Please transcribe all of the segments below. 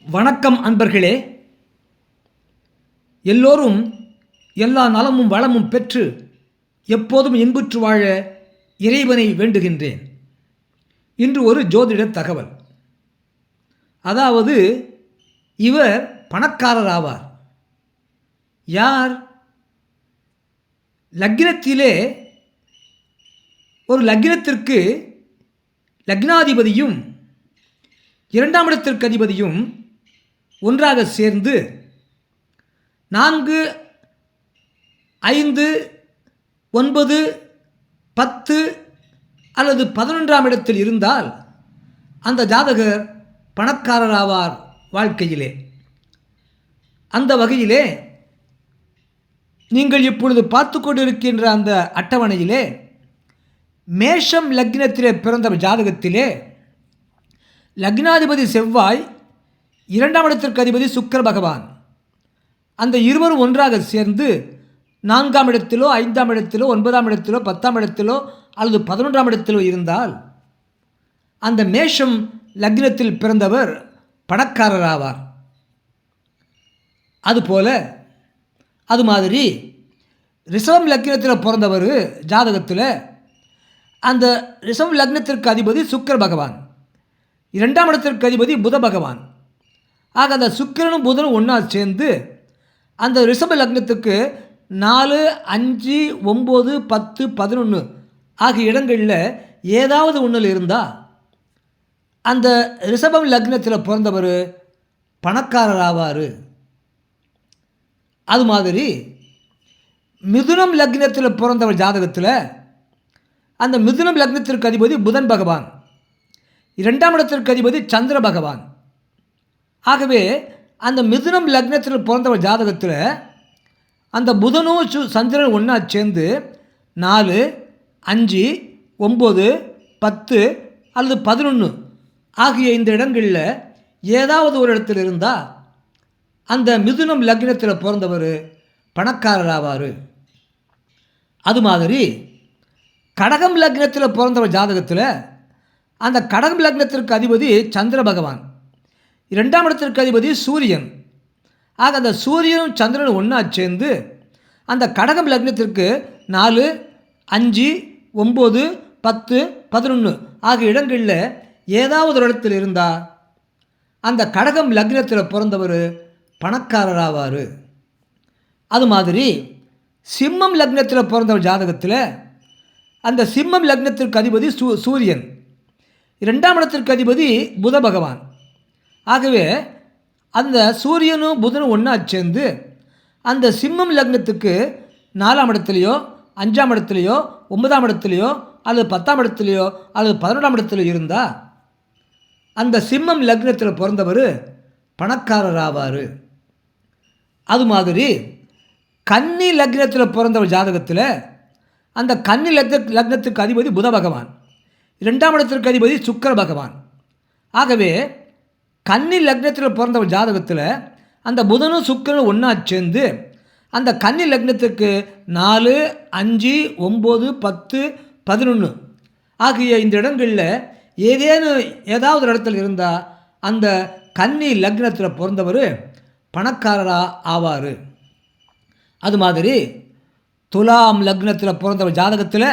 வணக்கம் அன்பர்களே. எல்லோரும் எல்லா நலமும் வளமும் பெற்று எப்போதும் இன்புற்று வாழ இறைவனை வேண்டுகின்றேன். இன்று ஒரு ஜோதிட தகவல். அதாவது இவர் பணக்காரர் ஆவார் யார்? லக்னத்திலே ஒரு லக்னத்திற்கு லக்னாதிபதியும் இரண்டாம் இடத்திற்கு அதிபதியும் ஒன்றாக சேர்ந்து நான்கு ஐந்து ஒன்பது பத்து அல்லது பதினொன்றாம் இடத்தில் இருந்தால் அந்த ஜாதகர் பணக்காரராவார் வாழ்க்கையிலே. அந்த வகையிலே நீங்கள் இப்பொழுது பார்த்து கொண்டிருக்கின்ற அந்த அட்டவணையிலே மேஷம் லக்னத்திலே பிறந்த ஜாதகத்திலே லக்னாதிபதி செவ்வாய் இரண்டாம் இடத்திற்கு அதிபதி சுக்கர பகவான். அந்த இருவரும் ஒன்றாக சேர்ந்து நான்காம் இடத்திலோ ஐந்தாம் இடத்திலோ ஒன்பதாம் இடத்திலோ பத்தாம் இடத்திலோ அல்லது பதினொன்றாம் இடத்திலோ இருந்தால் அந்த மேஷம் லக்னத்தில் பிறந்தவர் பணக்காரர் ஆவார் அதுபோல அது மாதிரி ரிஷபம் லக்னத்தில் பிறந்தவர் ஜாதகத்தில் அந்த ரிஷபம் லக்னத்திற்கு அதிபதி சுக்கர பகவான். இரண்டாம் இடத்திற்கு அதிபதி புத பகவான். ஆக அந்த சுக்கிரனும் புதனும் ஒன்றா சேர்ந்து அந்த ரிஷப லக்னத்துக்கு நாலு அஞ்சு ஒம்பது பத்து பதினொன்று ஆகிய இடங்களில் ஏதாவது ஒன்றில் இருந்தால் அந்த ரிஷபம் லக்னத்தில் பிறந்தவர் பணக்காரர் ஆவார் அது மாதிரி மிதுனம் லக்னத்தில் பிறந்தவர் ஜாதகத்தில் அந்த மிதுனம் லக்னத்திற்கு அதிபதி புதன் பகவான். இரண்டாம் இடத்திற்கு அதிபதி சந்திர பகவான். ஆகவே அந்த மிதுனம் லக்னத்தில் பிறந்தவர் ஜாதகத்தில் அந்த புதனும் சு சந்திரன் ஒன்றா சேர்ந்து நாலு அஞ்சு ஒம்பது பத்து அல்லது பதினொன்று ஆகிய இந்த இடங்களில் ஏதாவது ஒரு இடத்துல இருந்தால் அந்த மிதுனம் லக்னத்தில் பிறந்தவர் பணக்காரர் ஆவார் அது மாதிரி கடகம் லக்னத்தில் பிறந்தவர் ஜாதகத்தில் அந்த கடகம் லக்னத்திற்கு அதிபதி சந்திர பகவான். இரண்டாம் இடத்திற்கு அதிபதி சூரியன். ஆக அந்த சூரியனும் சந்திரனும் ஒன்றா சேர்ந்து அந்த கடகம் லக்னத்திற்கு நாலு அஞ்சு ஒம்பது பத்து பதினொன்று ஆகிய இடங்களில் ஏதாவது ஒரு இடத்தில் இருந்தால் அந்த கடகம் லக்னத்தில் பிறந்தவர் பணக்காரர் ஆவார் அது மாதிரி சிம்மம் லக்னத்தில் பிறந்தவர் ஜாதகத்தில் அந்த சிம்மம் லக்னத்திற்கு அதிபதி சூ சூரியன். இரண்டாம் இடத்திற்கு அதிபதி புத பகவான். ஆகவே அந்த சூரியனும் புதனும் ஒன்றா சேர்ந்து அந்த சிம்மம் லக்னத்துக்கு நாலாம் இடத்துலையோ அஞ்சாம் இடத்துலையோ ஒன்பதாம் இடத்துலையோ அல்லது பத்தாம் இடத்துலையோ அல்லது பதினொன்றாம் இடத்துலையோ இருந்தால் அந்த சிம்மம் லக்னத்தில் பிறந்தவர் பணக்காரர் ஆவார் அது மாதிரி கன்னி லக்னத்தில் பிறந்தவர் ஜாதகத்தில் அந்த கன்னி லக்ன லக்னத்துக்கு அதிபதி புத பகவான். இரண்டாம் இடத்திற்கு அதிபதி சுக்கர பகவான். ஆகவே கன்னி லக்னத்தில் பிறந்தவர் ஜாதகத்தில் அந்த புதனும் சுக்கரனும் ஒன்றா சேர்ந்து அந்த கன்னி லக்னத்துக்கு நாலு அஞ்சு ஒம்பது பத்து பதினொன்று ஆகிய இந்த இடங்களில் ஏதேனும் ஏதாவது ஒரு இடத்துல இருந்தால் அந்த கன்னி லக்னத்தில் பிறந்தவர் பணக்காரராக ஆவார். அது மாதிரி துலாம் லக்னத்தில் பிறந்தவர் ஜாதகத்தில்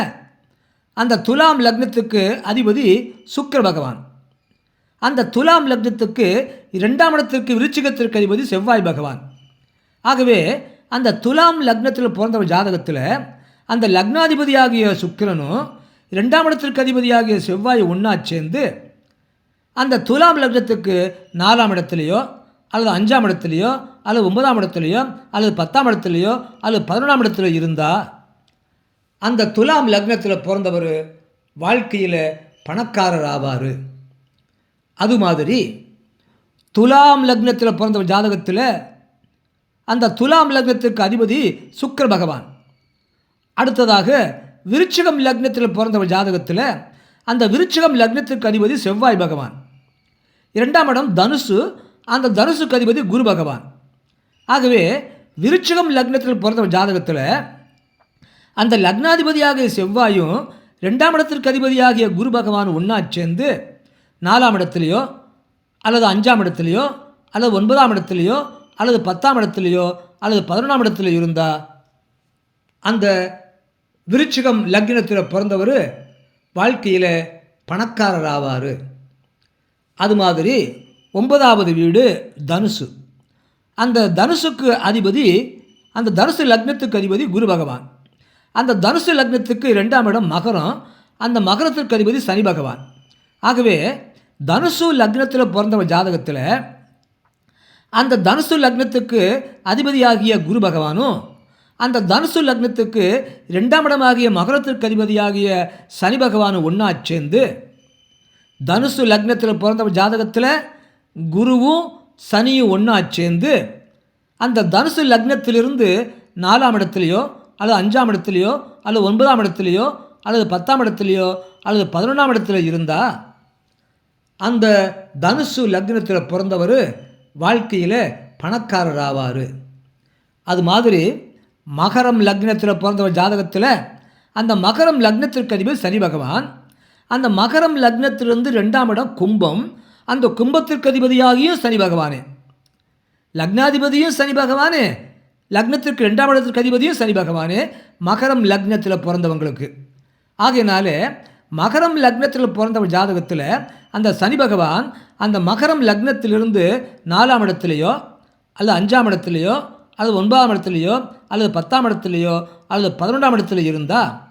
அந்த துலாம் லக்னத்துக்கு அதிபதி சுக்கர பகவான். அந்த துலாம் லக்னத்துக்கு இரண்டாம் இடத்திற்கு விருச்சிகத்திற்கு அதிபதி செவ்வாய் பகவான். ஆகவே அந்த துலாம் லக்னத்தில் பிறந்தவர் ஜாதகத்தில் அந்த லக்னாதிபதியாகிய சுக்கிரனும் இரண்டாம் இடத்திற்கு அதிபதியாகிய செவ்வாய் ஒன்றா சேர்ந்து அந்த துலாம் லக்னத்துக்கு நாலாம் இடத்துலையோ அல்லது அஞ்சாம் இடத்துலையோ அல்லது ஒன்பதாம் இடத்துலையோ அல்லது பத்தாம் இடத்துலையோ அல்லது பதினொன்றாம் இடத்துல இருந்தால் அந்த துலாம் லக்னத்தில் பிறந்தவர் வாழ்க்கையில் பணக்காரர் ஆவார். அது மாதிரி துலாம் லக்னத்தில் பிறந்த ஜாதகத்தில் அந்த துலாம் லக்னத்திற்கு அதிபதி சுக்கர பகவான். அடுத்ததாக விருச்சிகம் லக்னத்தில் பிறந்தவர் ஜாதகத்தில் அந்த விருச்சிகம் லக்னத்திற்கு அதிபதி செவ்வாய் பகவான். இரண்டாம் இடம் தனுசு அந்த தனுசுக்கு அதிபதி குரு பகவான். ஆகவே விருச்சிகம் லக்னத்தில் பிறந்தவர் ஜாதகத்தில் அந்த லக்னாதிபதியாகிய செவ்வாயும் ரெண்டாம் இடத்திற்கு அதிபதியாகிய குரு பகவான் ஒன்றா சேர்ந்து நாலாம் இடத்துலையோ அல்லது அஞ்சாம் இடத்துலையோ அல்லது ஒன்பதாம் இடத்துலையோ அல்லது பத்தாம் இடத்துலையோ அல்லது பதினொன்றாம் இடத்துல இருந்தால் அந்த விருச்சிகம் லக்னத்தில் பிறந்தவர் வாழ்க்கையில் பணக்காரர் ஆவார் அது மாதிரி ஒன்பதாவது வீடு தனுசு. அந்த தனுசுக்கு அதிபதி அந்த தனுசு லக்னத்துக்கு அதிபதி குரு பகவான். அந்த தனுசு லக்னத்துக்கு ரெண்டாம் இடம் மகரம் அந்த மகரத்திற்கு அதிபதி சனி பகவான். ஆகவே தனுசு லக்னத்தில் பிறந்தவ ஜாதகத்தில் அந்த தனுசு லக்னத்துக்கு அதிபதியாகிய குரு பகவானும் அந்த தனுசு லக்னத்துக்கு ரெண்டாம் இடமாகிய மகரத்திற்கு அதிபதியாகிய சனி பகவானும் ஒன்றா சேர்ந்து தனுசு லக்னத்தில் பிறந்த ஜாதகத்தில் குருவும் சனியும் ஒன்றா சேர்ந்து அந்த தனுசு லக்னத்திலிருந்து நாலாம் இடத்துலையோ அல்லது அஞ்சாம் இடத்துலையோ அல்லது ஒன்பதாம் இடத்துலையோ அல்லது பத்தாம் இடத்துலையோ அல்லது பதினொன்றாம் இடத்துல இருந்தால் அந்த தனுசு லக்னத்தில் பிறந்தவர் வாழ்க்கையில் பணக்காரர் ஆவார் அது மாதிரி மகரம் லக்னத்தில் பிறந்தவர் ஜாதகத்தில் அந்த மகரம் லக்னத்திற்கு அதிபதி சனி பகவான் அந்த மகரம் லக்னத்திலிருந்து ரெண்டாம் இடம் கும்பம் அந்த கும்பத்திற்கு அதிபதியாகியும் சனி பகவானே. லக்னாதிபதியும் சனி பகவானே லக்னத்திற்கு ரெண்டாம் இடத்திற்கு அதிபதியும் சனி பகவானே மகரம் லக்னத்தில் பிறந்தவங்களுக்கு. ஆகையினால மகரம் லக்னத்தில் பிறந்த ஜாதகத்தில் அந்த சனி பகவான் அந்த மகரம் லக்னத்திலிருந்து நாலாம் இடத்துலையோ அல்லது அஞ்சாம் இடத்துலையோ அல்லது ஒன்பதாம் இடத்துலையோ அல்லது பத்தாம் இடத்துலையோ அல்லது பதினொன்றாம் இடத்துல இருந்தால்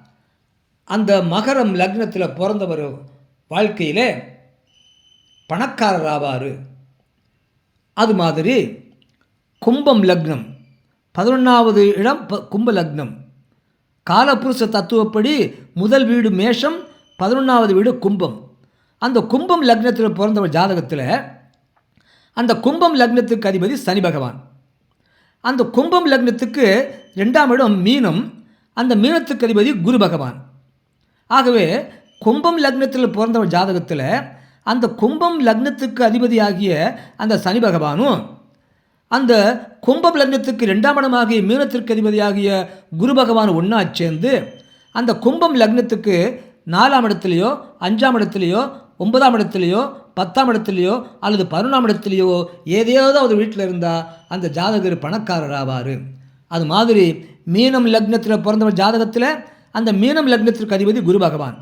அந்த மகரம் லக்னத்தில் பிறந்தவர் வாழ்க்கையிலே பணக்காரர் ஆவார் அது மாதிரி கும்பம் லக்னம். பதினொன்றாவது இடம் ப கும்ப லக்னம். காலபுருஷ தத்துவப்படி முதல் வீடு மேஷம் பதினொன்றாவது வீடு கும்பம். அந்த கும்பம் லக்னத்தில் பிறந்தவர் ஜாதகத்தில் அந்த கும்பம் லக்னத்துக்கு அதிபதி சனி பகவான். அந்த கும்பம் லக்னத்துக்கு ரெண்டாம் இடம் மீனம் அந்த மீனத்துக்கு அதிபதி குரு பகவான். ஆகவே கும்பம் லக்னத்தில் பிறந்தவர் ஜாதகத்தில் அந்த கும்பம் லக்னத்துக்கு அதிபதியாகிய அந்த சனி பகவானும் அந்த கும்பம் லக்னத்துக்கு ரெண்டாம் இடமாகிய மீனத்திற்கு அதிபதியாகிய குரு பகவான் ஒன்றா சேர்ந்து அந்த கும்பம் லக்னத்துக்கு நாலாம் இடத்துலையோ அஞ்சாம் இடத்துலையோ ஒன்பதாம் இடத்துலையோ பத்தாம் இடத்துலையோ அல்லது பதினொன்றாம் இடத்துலையோ ஏதேதோ ஒரு வீட்டில் இருந்தால் அந்த ஜாதகர் பணக்காரர் ஆவார் அது மாதிரி மீனம் லக்னத்தில் பிறந்தவர் ஜாதகத்தில் அந்த மீனம் லக்னத்திற்கு அதிபதி குரு பகவான்.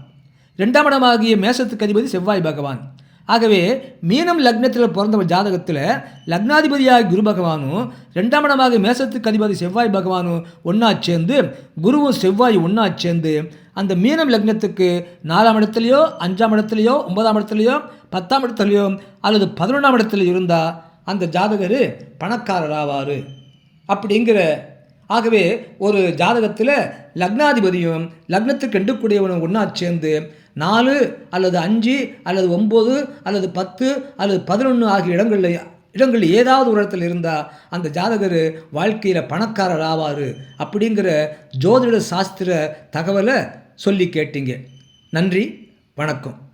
ரெண்டாம் இடமாகிய மேசத்துக்கு அதிபதி செவ்வாய் பகவான். ஆகவே மீனம் லக்னத்தில் பிறந்த ஜாதகத்தில் லக்னாதிபதியாக குரு பகவானும் ரெண்டாம் இடமாக மேசத்துக்கு அதிபதி செவ்வாய் பகவானும் ஒன்றா சேர்ந்து குருவும் செவ்வாய் ஒன்றா சேர்ந்து அந்த மீனம் லக்னத்துக்கு நாலாம் இடத்துலையோ அஞ்சாம் இடத்துலையோ ஒன்பதாம் இடத்துலையோ பத்தாம் இடத்துலையோ அல்லது பதினொன்றாம் இடத்துல இருந்தால் அந்த ஜாதகர் பணக்காரர் ஆவார் அப்படிங்கிற ஆகவே ஒரு ஜாதகத்தில் லக்னாதிபதியும் லக்னத்துக்கு எண்டுக்கூடியவனும் ஒன்றா சேர்ந்து நாலு அல்லது அஞ்சு அல்லது ஒம்பது அல்லது பத்து அல்லது பதினொன்று ஆகிய இடங்களில் இடங்களில் ஏதாவது ஒரு இடத்துல இருந்தால் அந்த ஜாதகர் வாழ்க்கையில் பணக்காரர் ஆவார் அப்படிங்கிற ஜோதிட சாஸ்திர தகவலை சொல்லி கேட்டீங்க. நன்றி வணக்கம்.